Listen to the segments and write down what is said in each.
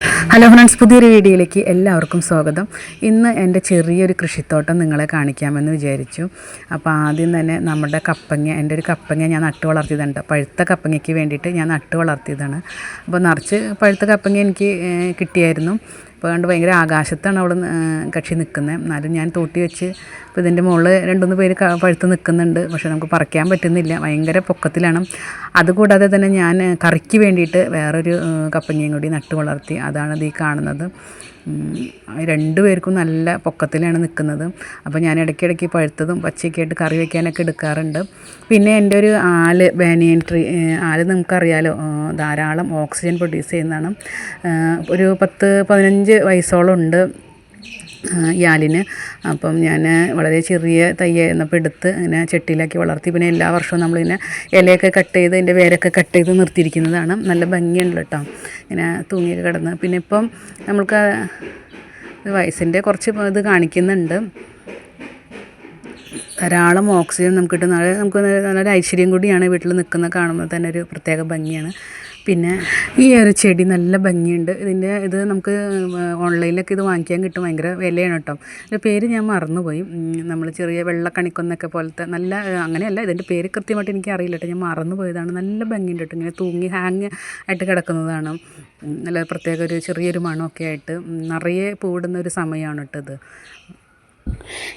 Hello friends പുതിയൊരു വീഡിയോയിലേക്ക് എല്ലാവർക്കും സ്വാഗതം. ഇന്ന് എന്റെ ചെറിയൊരു കൃഷിത്തോട്ടം നിങ്ങളെ കാണിക്കാമെന്ന് വിചാരിച്ചു. അപ്പോൾ ആദ്യം തന്നെ നമ്മുടെ കപ്പങ്ങ എന്റെ ഒരു കപ്പങ്ങ ഞാൻ നട്ടു വളർത്തിയതുണ്ട്. പഴുത്ത കപ്പങ്ങയ്ക്ക് വേണ്ടിയിട്ട് ഞാൻ നട്ടു വളർത്തിയതാണ്. അപ്പോൾ നിറച്ച് പഴുത്ത കപ്പങ്ങ എനിക്ക് കിട്ടിയായിരുന്നു. അപ്പോൾ കണ്ട് ഭയങ്കര ആകാശത്താണ് അവിടെ കക്ഷി നിൽക്കുന്നത് എന്നാലും ഞാൻ തോട്ടി വെച്ച് ഇപ്പോൾ ഇതിന്റെ മുകളിൽ രണ്ടുമൂന്ന് പേര് പഴുത്ത് നിൽക്കുന്നുണ്ട് പക്ഷേ നമുക്ക് പറിക്കാൻ പറ്റുന്നില്ല. ഭയങ്കര പൊക്കത്തിലാണ്. അതുകൂടാതെ തന്നെ ഞാൻ കറിക്ക് വേണ്ടിയിട്ട് വേറൊരു കപ്പങ്ങയും കൂടി നട്ട് വളർത്തി അതാണ് ഈ കാണുന്നത്. രണ്ടു പേർക്കും നല്ല പൊക്കത്തിലാണ് നിൽക്കുന്നത്. അപ്പോൾ ഞാൻ ഇടയ്ക്കിടയ്ക്ക് പഴുത്തതും പച്ചയൊക്കെ ആയിട്ട് കറി വയ്ക്കാനൊക്കെ എടുക്കാറുണ്ട്. പിന്നെ എന്റെ ഒരു ആൽ ബാനിയൻ ട്രീ ആൽ നമുക്കറിയാലോ ധാരാളം ഓക്സിജൻ പ്രൊഡ്യൂസ് ചെയ്യുന്നതാണ്. ഒരു പത്ത് പതിനഞ്ച് വയസ്സോളം ഉണ്ട്. ഈ അപ്പം ഞാൻ വളരെ ചെറിയ തയ്യായിരുന്നപ്പോൾ എടുത്ത് ഇങ്ങനെ ചെട്ടിയിലാക്കി വളർത്തി. പിന്നെ എല്ലാ വർഷവും നമ്മളിങ്ങനെ ഇലയൊക്കെ കട്ട് ചെയ്ത് അതിന്റെ വേരൊക്കെ കട്ട് ചെയ്ത് നിർത്തിയിരിക്കുന്നതാണ്. നല്ല ഭംഗിയുണ്ട് കേട്ടോ. ഇങ്ങനെ തൂങ്ങിയൊക്കെ കിടന്ന്. പിന്നെ ഇപ്പം നമ്മൾക്ക് വയസ്സിന്റെ കുറച്ച് ഇത് കാണിക്കുന്നുണ്ട്. ധാരാളം ഓക്സിജൻ നമുക്ക് കിട്ടുന്ന നമുക്ക് നല്ലൊരു ഐശ്വര്യം കൂടിയാണ് വീട്ടിൽ നിൽക്കുന്ന കാണുമ്പോൾ തന്നെ ഒരു പ്രത്യേക ഭംഗിയാണ്. പിന്നെ ഈ ഒരു ചെടി നല്ല ഭംഗിയുണ്ട്. ഇതിന്റെ ഇത് നമുക്ക് ഓൺലൈനിലൊക്കെ ഇത് വാങ്ങിക്കാൻ കിട്ടും. ഭയങ്കര വിലയാണ് കേട്ടോ. ഇതിന്റെ പേര് ഞാൻ മറന്നുപോയി. നമ്മൾ ചെറിയ വെള്ളക്കണിക്കൊന്നൊക്കെ പോലത്തെ നല്ല അങ്ങനെയല്ല. ഇതിന്റെ പേര് കൃത്യമായിട്ട് എനിക്ക് അറിയില്ല കേട്ടോ. ഞാൻ മറന്നുപോയതാണ്. നല്ല ഭംഗിയുണ്ട് കേട്ടോ. ഇങ്ങനെ തൂങ്ങി ഹാങ് ആയിട്ട് കിടക്കുന്നതാണ്. നല്ല പ്രത്യേക ഒരു ചെറിയൊരു മണമൊക്കെ ആയിട്ട് നിറയെ പൂവിടുന്ന ഒരു സമയമാണ് കേട്ടോ ഇത്.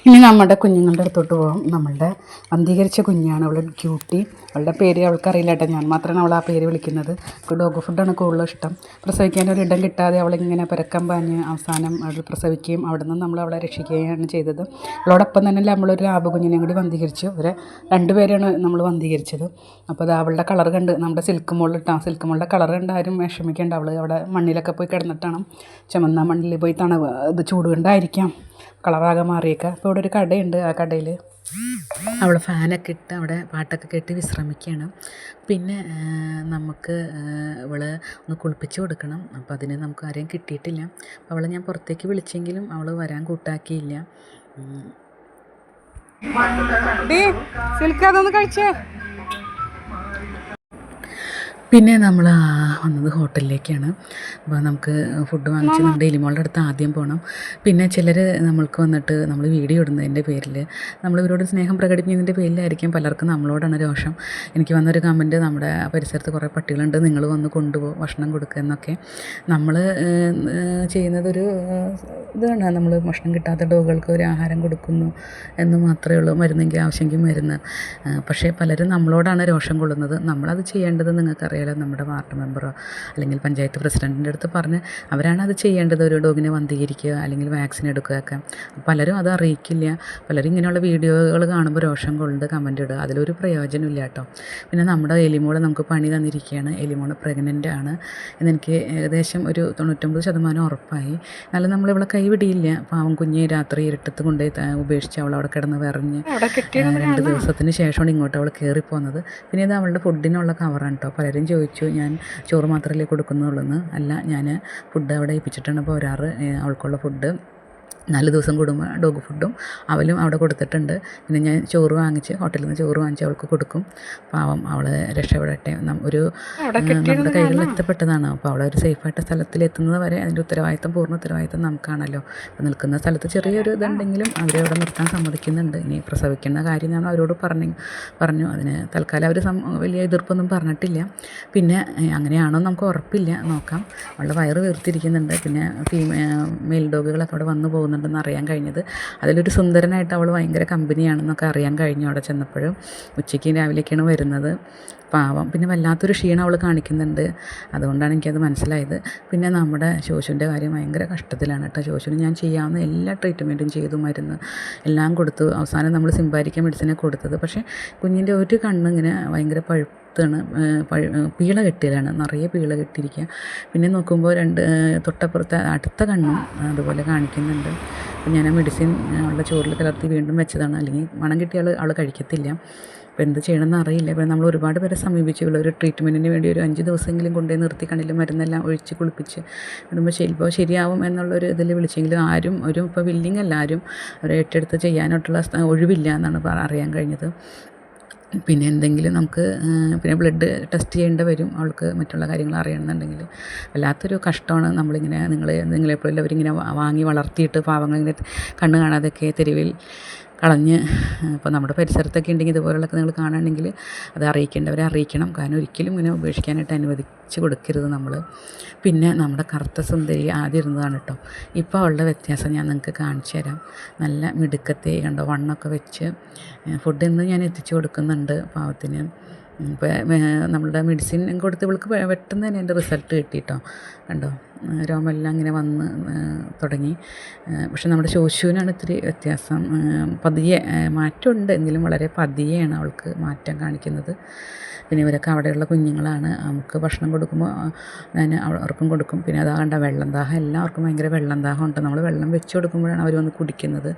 ഇനി നമ്മുടെ കുഞ്ഞുങ്ങളുടെ അടുത്തോട്ട് പോകും നമ്മളുടെ അന്ധീകരിച്ച കുഞ്ഞാണ് അവൾ ക്യൂട്ടി അവളുടെ പേര് അവൾക്കറിയില്ല കേട്ടോ. ഞാൻ മാത്രമാണ് അവൾ ആ പേര് വിളിക്കുന്നത്. ഡോഗ് ഫുഡാണ് കൂടുതലും ഇഷ്ടം. പ്രസവിക്കാൻ ഒരു ഇടം കിട്ടാതെ അവളിങ്ങനെ പരക്കം പാഞ്ഞ് അവസാനം അവൾ പ്രസവിക്കുകയും അവിടെ നിന്ന് നമ്മൾ അവളെ രക്ഷിക്കുകയാണ് ചെയ്തത്. അവളോടൊപ്പം തന്നെ നമ്മളൊരു ലാബ് കുഞ്ഞിനെയും കൂടി വന്ധീകരിച്ചു. അവരെ രണ്ടുപേരെയാണ് നമ്മൾ വന്ധീകരിച്ചത്. അപ്പോൾ അത് അവളുടെ കളർ കണ്ട് നമ്മുടെ സിൽക്ക് മോളിൽ ആ സിൽക്ക് മോളുടെ കളർ കണ്ട് ആരും വിഷമിക്കേണ്ട. അവൾ അവിടെ മണ്ണിലൊക്കെ പോയി കിടന്നിട്ടാണ്. ചുമന്ന മണ്ണിൽ പോയി തണവ് ഇത് ചൂട് കൊണ്ടായിരിക്കാം. കളറാകെ മാറിയേക്കുക അപ്പോൾ ഇവിടെ ഒരു കടയുണ്ട് ആ കടയിൽ അവൾ ഫാനൊക്കെ ഇട്ട് അവിടെ പാട്ടൊക്കെ കേട്ട് വിശ്രമിക്കുകയാണ്. പിന്നെ നമുക്ക് അവൾ ഒന്ന് കുളിപ്പിച്ച് കൊടുക്കണം. അപ്പോൾ അതിന് നമുക്ക് ആരെയും കിട്ടിയിട്ടില്ല. അപ്പോൾ അവളെ ഞാൻ പുറത്തേക്ക് വിളിച്ചെങ്കിലും അവൾ വരാൻ കൂട്ടാക്കിയില്ല. സിൽക്ക് അതൊന്ന് കഴിച്ചേ. പിന്നെ നമ്മൾ വന്നത് ഹോട്ടലിലേക്കാണ്. അപ്പോൾ നമുക്ക് ഫുഡ് വാങ്ങിച്ച് നമ്മുടെ എലിമോളുടെ അടുത്ത് ആദ്യം പോകണം പിന്നെ ചിലർ നമ്മൾക്ക് വന്നിട്ട് നമ്മൾ വീഡിയോ ഇടുന്നതിന്റെ പേരിൽ നമ്മൾ ഇവരോട് സ്നേഹം പ്രകടിപ്പിക്കുന്നതിന്റെ പേരിലായിരിക്കും പലർക്കും നമ്മളോടാണ് രോഷം. എനിക്ക് വന്നൊരു കമന്റ് നമ്മുടെ പരിസരത്ത് കുറേ പട്ടികളുണ്ട് നിങ്ങൾ വന്ന് കൊണ്ടുപോകും ഭക്ഷണം കൊടുക്കുക എന്നൊക്കെ. നമ്മൾ ചെയ്യുന്നതൊരു ഇതാണ്. നമ്മൾ ഭക്ഷണം കിട്ടാത്ത ഡോഗുകൾക്ക് ഒരു ആഹാരം കൊടുക്കുന്നു എന്ന് മാത്രമേ ഉള്ളൂ മരുന്നെങ്കിൽ ആവശ്യമെങ്കിൽ മരുന്ന്. പക്ഷേ പലരും നമ്മളോടാണ് രോഷം കൊള്ളുന്നത്. നമ്മളത് ചെയ്യേണ്ടത് നിങ്ങൾക്കറിയാലോ നമ്മുടെ വാർഡ് മെമ്പറോ അല്ലെങ്കിൽ പഞ്ചായത്ത് പ്രസിഡന്റിന്റെ അടുത്ത് പറഞ്ഞ് അവരാണ് അത് ചെയ്യേണ്ടത് ഒരു ഡോഗിനെ വന്ധീകരിക്കുക അല്ലെങ്കിൽ വാക്സിൻ എടുക്കുകയൊക്കെ. പലരും അത് അറിയിക്കില്ല. പലരും ഇങ്ങനെയുള്ള വീഡിയോകൾ കാണുമ്പോൾ രോഷം കൊണ്ട് കമന്റ് ഇടുക. അതിലൊരു പ്രയോജനമില്ല കേട്ടോ. പിന്നെ നമ്മുടെ എലിമോൾ നമുക്ക് പണി തന്നിരിക്കുകയാണ്. എലിമോൾ പ്രഗ്നന്റ് ആണ്. എന്നെനിക്ക് ഏകദേശം ഒരു തൊണ്ണൂറ്റൊമ്പത് ശതമാനം ഉറപ്പായി. എന്നാലും നമ്മളിവിടെ കൈവിടിയില്ല. പാവം കുഞ്ഞ് രാത്രി ഇരുട്ടത്ത് കൊണ്ടുപോയി ഉപേക്ഷിച്ച് അവൾ അവിടെ കിടന്ന് വിറഞ്ഞ് രണ്ട് ദിവസത്തിന് ശേഷമാണ് ഇങ്ങോട്ട് അവൾ കയറിപ്പോകുന്നത്. പിന്നെ ഇത് അവളുടെ ഫുഡിനുള്ള കവറാണ് കേട്ടോ. പലരും ചോദിച്ചു ഞാൻ ചോറ് മാത്രമല്ലേ കൊടുക്കുന്നുള്ളൂ എന്ന് അല്ല ഞാൻ ഫുഡ് അവിടെ ഏൽപ്പിച്ചിട്ടാണ്. പോരാറ് അവൾക്കുള്ള ഫുഡ് നാല് ദിവസം കൂടുമ്പോൾ ഡോഗ് ഫുഡും അവലും അവിടെ കൊടുത്തിട്ടുണ്ട്. പിന്നെ ഞാൻ ചോറ് വാങ്ങിച്ച് ഹോട്ടലിൽ നിന്ന് ചോറ് വാങ്ങിച്ച് അവൾക്ക് കൊടുക്കും. പാവം അവൾ രക്ഷപ്പെടട്ടെ. ഒരു കയ്യിൽ നമ്മുടെ കൈകളിൽ എത്തപ്പെട്ടതാണ്. അപ്പോൾ അവളെ ഒരു സേഫായിട്ട് സ്ഥലത്തിൽ എത്തുന്നത് വരെ അതിന്റെ ഉത്തരവാദിത്തം പൂർണ ഉത്തരവാദിത്തം നമുക്കാണല്ലോ. അപ്പോൾ നിൽക്കുന്ന സ്ഥലത്ത് ചെറിയൊരു ഇതുണ്ടെങ്കിലും അവരെ അവിടെ നിർത്താൻ സമ്മതിക്കുന്നുണ്ട്. ഇനി പ്രസവിക്കുന്ന കാര്യം ഞാൻ അവരോട് പറഞ്ഞു പറഞ്ഞു. അതിന് തൽക്കാലം അവർ വലിയ എതിർപ്പൊന്നും പറഞ്ഞിട്ടില്ല. പിന്നെ അങ്ങനെയാണോ നമുക്ക് ഉറപ്പില്ല. നോക്കാം. അവളുടെ വയറ് വീർത്തിരിക്കുന്നുണ്ട്. പിന്നെ ഫീമെ മെയിൽ ഡോഗുകളൊക്കെ അവിടെ വന്നു പോകുന്നുണ്ടെന്ന് അറിയാൻ കഴിഞ്ഞത്. അതിലൊരു സുന്ദരനായിട്ട് അവൾ ഭയങ്കര കമ്പനിയാണെന്നൊക്കെ അറിയാൻ കഴിഞ്ഞു അവിടെ ചെന്നപ്പോഴും. ഉച്ചയ്ക്ക് രാവിലേക്കാണ് വരുന്നത്. പാവം. പിന്നെ വല്ലാത്തൊരു ക്ഷീണം അവൾ കാണിക്കുന്നുണ്ട്. അതുകൊണ്ടാണ് എനിക്കത് മനസ്സിലായത്. പിന്നെ നമ്മുടെ ശോശുവിന്റെ കാര്യം ഭയങ്കര കഷ്ടത്തിലാണ് കേട്ടോ. ശോശുവിന് ഞാൻ ചെയ്യാവുന്ന എല്ലാ ട്രീറ്റ്മെന്റും ചെയ്തു മരുന്ന് എല്ലാം കൊടുത്തു. അവസാനം നമ്മൾ സിംബാരിക്ക മെഡിസിനെ കൊടുത്തത്. പക്ഷേ കുഞ്ഞിന്റെ ഒരു കണ്ണിങ്ങനെ ഭയങ്കര പഴുത്താണ് പീള കെട്ടിയതാണ്. നിറയെ പീള കെട്ടിയിരിക്കുക. പിന്നെ നോക്കുമ്പോൾ രണ്ട് തൊട്ടപ്പുറത്തെ അടുത്ത കണ്ണും അതുപോലെ കാണിക്കുന്നുണ്ട്. അപ്പം ഞാൻ ആ മെഡിസിൻ അവളുടെ ചോറിൽ കലർത്തി വീണ്ടും വെച്ചതാണ്. അല്ലെങ്കിൽ മണം കിട്ടിയാൾ അവൾ കഴിക്കത്തില്ല. അപ്പോൾ എന്ത് ചെയ്യണമെന്ന് അറിയില്ല. ഇപ്പോൾ നമ്മൾ ഒരുപാട് പേരെ സമീപിച്ചു. ഒരു ട്രീറ്റ്മെന്റിന് വേണ്ടി ഒരു അഞ്ച് ദിവസമെങ്കിലും കൊണ്ടുപോയി നിർത്തി കണ്ണിൽ മരുന്നെല്ലാം ഒഴിച്ച് കുളിപ്പിച്ച് വിടുമ്പോൾ ചിലപ്പോൾ ശരിയാവും എന്നുള്ളൊരു ഇതിൽ വിളിച്ചെങ്കിലും ആരും ഒരു ഇപ്പോൾ വില്ലിങ് അല്ല ആരും അവരെ ഏറ്റെടുത്ത് ചെയ്യാനായിട്ടുള്ള ഒഴിവില്ല എന്നാണ് അറിയാൻ കഴിഞ്ഞത്. പിന്നെ എന്തെങ്കിലും നമുക്ക് പിന്നെ ബ്ലഡ് ടെസ്റ്റ് ചെയ്യേണ്ട വരും. അവൾക്ക് മറ്റുള്ള കാര്യങ്ങൾ അറിയണമെന്നുണ്ടെങ്കിൽ. വല്ലാത്തൊരു കഷ്ടമാണ് നമ്മളിങ്ങനെ നിങ്ങൾ നിങ്ങളെപ്പോഴും അവരിങ്ങനെ വാങ്ങി വളർത്തിയിട്ട് പാവങ്ങളിങ്ങനെ കണ്ണ് കാണാതെയൊക്കെ തെരുവിൽ കളഞ്ഞ് ഇപ്പോൾ നമ്മുടെ പരിസരത്തൊക്കെ ഉണ്ടെങ്കിൽ ഇതുപോലുള്ളതൊക്കെ നിങ്ങൾ കാണുകയാണെങ്കിൽ അത് അറിയിക്കേണ്ടവരെ അറിയിക്കണം. കാരണം ഒരിക്കലും ഇങ്ങനെ ഉപേക്ഷിക്കാനായിട്ട് അനുവദിച്ച് കൊടുക്കരുത് നമ്മൾ. പിന്നെ നമ്മുടെ കറുത്ത സുന്ദരി ആദ്യം ഇരുന്നതാണ് കേട്ടോ. ഇപ്പോൾ അവളുടെ വ്യത്യാസം ഞാൻ നിങ്ങൾക്ക് കാണിച്ചു തരാം. നല്ല മിടുക്കത്തെ കണ്ടോ വണ്ണൊക്കെ വെച്ച് ഫുഡ് ഇന്ന് ഞാൻ എത്തിച്ചു കൊടുക്കുന്നുണ്ട് പാവത്തിന്. ഇപ്പോൾ നമ്മളുടെ മെഡിസിൻ കൊടുത്ത് ഇവൾക്ക് പെട്ടെന്ന് തന്നെ എന്റെ റിസൾട്ട് കിട്ടി കേട്ടോ. കണ്ടോ? രോമെല്ലാം ഇങ്ങനെ വന്ന് തുടങ്ങി. പക്ഷെ നമ്മുടെ ശോശുവിനാണ് ഇത്തിരി വ്യത്യാസം. പതിയെ മാറ്റമുണ്ട്. എങ്കിലും വളരെ പതിയെയാണ് അവൾക്ക് മാറ്റം കാണിക്കുന്നത്. പിന്നെ ഇവരൊക്കെ അവിടെയുള്ള കുഞ്ഞുങ്ങളാണ്. നമുക്ക് ഭക്ഷണം കൊടുക്കുമ്പോൾ ഞാൻ അവർക്കും കൊടുക്കും. പിന്നെ അതാ കണ്ട വെള്ളം ദാഹം. എല്ലാവർക്കും ഭയങ്കര വെള്ളം ദാഹം ഉണ്ട് നമ്മൾ വെള്ളം വെച്ച് കൊടുക്കുമ്പോഴാണ് അവർ വന്ന് കുടിക്കുന്നത്.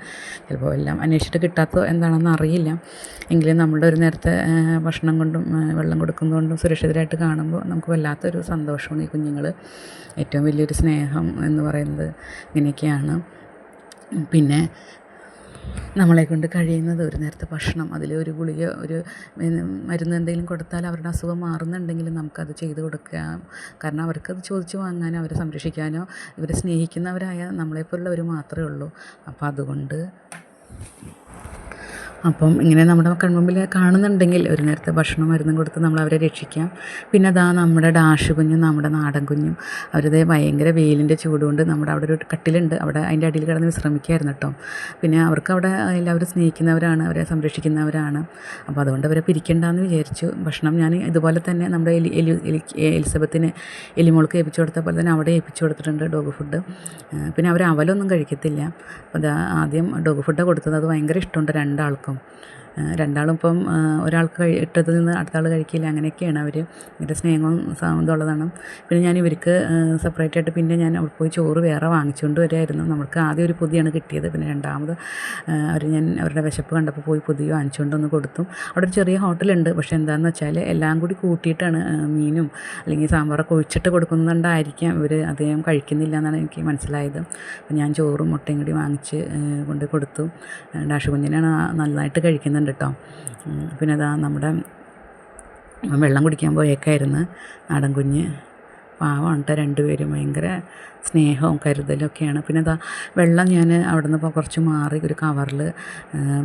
ചിലപ്പോൾ എല്ലാം അന്വേഷിച്ചിട്ട് കിട്ടാത്ത എന്താണെന്ന് അറിയില്ല. എങ്കിലും നമ്മളുടെ ഒരു നേരത്തെ ഭക്ഷണം കൊണ്ടും വെള്ളം കൊടുക്കുന്നതുകൊണ്ടും സുരക്ഷിതരായിട്ട് കാണുമ്പോൾ നമുക്ക് വല്ലാത്തൊരു സന്തോഷമാണ് ഈ കുഞ്ഞുങ്ങൾ. ഏറ്റവും വലിയൊരു സ്നേഹം എന്ന് പറയുന്നത് ഇങ്ങനെയൊക്കെയാണ്. പിന്നെ നമ്മളെ കൊണ്ട് കഴിയുന്നത് ഒരു നേരത്തെ ഭക്ഷണം അതിൽ ഒരു ഗുളിക ഒരു മരുന്ന് എന്തെങ്കിലും കൊടുത്താൽ അവരുടെ അസുഖം മാറുന്നുണ്ടെങ്കിൽ നമുക്കത് ചെയ്ത് കൊടുക്കുക കാരണം അവർക്കത് ചോദിച്ചു വാങ്ങാനോ അവരെ സംരക്ഷിക്കാനോ ഇവരെ സ്നേഹിക്കുന്നവരായ നമ്മളെപ്പോലുള്ളവർ മാത്രമേ ഉള്ളൂ. അപ്പോൾ അതുകൊണ്ട് അപ്പം ഇങ്ങനെ നമ്മുടെ കൺമുമ്പിൽ കാണുന്നുണ്ടെങ്കിൽ ഒരു നേരത്തെ ഭക്ഷണം മരുന്നും കൊടുത്ത് നമ്മൾ അവരെ രക്ഷിക്കാം. പിന്നെ അതാ നമ്മുടെ ഡാഷ് കുഞ്ഞും നമ്മുടെ നാടൻ കുഞ്ഞും അവരത് ഭയങ്കര വെയിലിന്റെ ചൂട് കൊണ്ട് നമ്മുടെ അവിടെ ഒരു കട്ടിലുണ്ട്. അവിടെ അതിന്റെ അടിയിൽ കിടന്ന് വിശ്രമിക്കുകയായിരുന്നു കേട്ടോ. പിന്നെ അവർക്ക് അവിടെ എല്ലാവരും സ്നേഹിക്കുന്നവരാണ് അവരെ സംരക്ഷിക്കുന്നവരാണ്. അപ്പോൾ അതുകൊണ്ട് അവരെ പിരിക്കണ്ടെന്ന് വിചാരിച്ചു. ഭക്ഷണം ഞാൻ ഇതുപോലെ തന്നെ നമ്മുടെ എലി എലി എലി എലിസബത്തിന് എലിമോൾക്ക് ഏൽപ്പിച്ചു കൊടുത്ത പോലെ തന്നെ അവിടെ ഏൽപ്പിച്ചു കൊടുത്തിട്ടുണ്ട് ഡോഗ് ഫുഡ്. പിന്നെ അവർ അവലൊന്നും കഴിക്കത്തില്ല. അപ്പോൾ ആദ്യം ഡോഗ് ഫുഡ് കൊടുത്തത്. അത് ഭയങ്കര ഇഷ്ടമുണ്ട് രണ്ടാൾക്കും. ആ, രണ്ടാളും ഇപ്പം ഒരാൾക്ക് ഇട്ടതിൽ നിന്ന് അടുത്ത ആൾ കഴിക്കില്ല അങ്ങനെയൊക്കെയാണ് അവർ ഭയങ്കര സ്നേഹവും ഇതുള്ളതാണ് പിന്നെ ഞാൻ ഇവർക്ക് സെപ്പറേറ്റ് ആയിട്ട് പിന്നെ ഞാൻ അവിടെ പോയി ചോറ് വേറെ വാങ്ങിച്ചുകൊണ്ട് വരുമായിരുന്നു നമുക്ക് ആദ്യം ഒരു പൊതിയാണ് കിട്ടിയത്. പിന്നെ രണ്ടാമത് അവർ ഞാൻ അവരുടെ വിശപ്പ് കണ്ടപ്പോൾ പോയി പൊതി വാങ്ങിച്ചുകൊണ്ട് ഒന്ന് കൊടുത്തു. അവിടെ ഒരു ചെറിയ ഹോട്ടലുണ്ട്. പക്ഷേ എന്താണെന്ന് വെച്ചാൽ എല്ലാം കൂടി കൂട്ടിയിട്ടാണ് മീനും അല്ലെങ്കിൽ സാമ്പാറൊക്കെ ഒഴിച്ചിട്ട് കൊടുക്കുന്നുണ്ടായിരിക്കാം. ഇവർ അദ്ദേഹം കഴിക്കുന്നില്ല എന്നാണ് എനിക്ക് മനസ്സിലായത്. അപ്പോൾ ഞാൻ ചോറും മുട്ടയും കൂടി വാങ്ങിച്ച് കൊണ്ട് കൊടുത്തു. ഡാഷ് കുഞ്ഞിനാണ് നന്നായിട്ട് നന്നായിട്ട് കഴിക്കുന്നുണ്ട് കേട്ടോ. പിന്നെ അതാ നമ്മുടെ വെള്ളം കുടിക്കാൻ പോയേക്കായിരുന്നു. നാടൻ കുഞ്ഞ് പാവമാണ് കേട്ടോ രണ്ടുപേരും. ഭയങ്കര സ്നേഹവും കരുതലും ഒക്കെയാണ് പിന്നെ അതാ വെള്ളം ഞാൻ അവിടെ നിന്ന് കുറച്ച് മാറി ഒരു കവറിൽ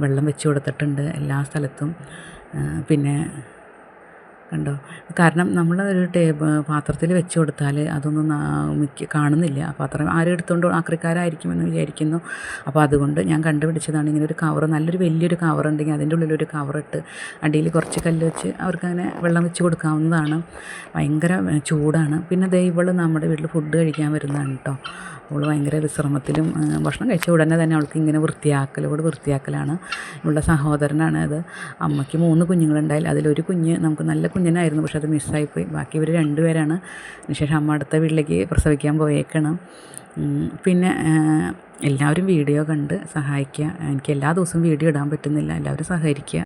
വെള്ളം വെച്ച് കൊടുത്തിട്ടുണ്ട് എല്ലാ സ്ഥലത്തും. പിന്നെ കണ്ടോ? കാരണം നമ്മൾ ഒരു ടേബിൾ പാത്രത്തിൽ വെച്ച് കൊടുത്താൽ അതൊന്നും മിക്ക കാണുന്നില്ല. പാത്രം ആരും എടുത്തുകൊണ്ട് ആക്രിക്കാരായിരിക്കുമെന്ന് വിചാരിക്കുന്നു. അപ്പോൾ അതുകൊണ്ട് ഞാൻ കണ്ടുപിടിച്ചതാണ് ഇങ്ങനെ ഒരു കവർ നല്ലൊരു വലിയൊരു കവർ ഉണ്ടെങ്കിൽ അതിന്റെ ഉള്ളിലൊരു കവറിട്ട് അടിയിൽ കുറച്ച് കല്ല് വെച്ച് അവർക്കങ്ങനെ വെള്ളം വെച്ച് കൊടുക്കാവുന്നതാണ്. ഭയങ്കര ചൂടാണ്. പിന്നെ ദൈവം നമ്മുടെ വീട്ടിൽ ഫുഡ് കഴിക്കാൻ വരുന്നതാണ് കേട്ടോ അവൾ ഭയങ്കര വിശ്രമത്തിലും ഭക്ഷണം കഴിച്ച ഉടനെ തന്നെ അവൾക്ക് ഇങ്ങനെ വൃത്തിയാക്കലോട് വൃത്തിയാക്കലാണ്. ഇവളുടെ സഹോദരനാണ് അത് അമ്മയ്ക്ക് മൂന്ന് കുഞ്ഞുങ്ങളുണ്ടായാൽ അതിലൊരു കുഞ്ഞ് നമുക്ക് നല്ല കുഞ്ഞിനായിരുന്നു പക്ഷെ അത് മിസ്സായിപ്പോയി. ബാക്കി ഇവർ രണ്ടുപേരാണ്. അതിനുശേഷം അമ്മ അടുത്ത വീട്ടിലേക്ക് പ്രസവിക്കാൻ പോയേക്കണം. പിന്നെ എല്ലാവരും വീഡിയോ കണ്ട് സഹായിക്കുക. എനിക്ക് എല്ലാ ദിവസവും വീഡിയോ ഇടാൻ പറ്റുന്നില്ല. എല്ലാവരും സഹകരിക്കുക.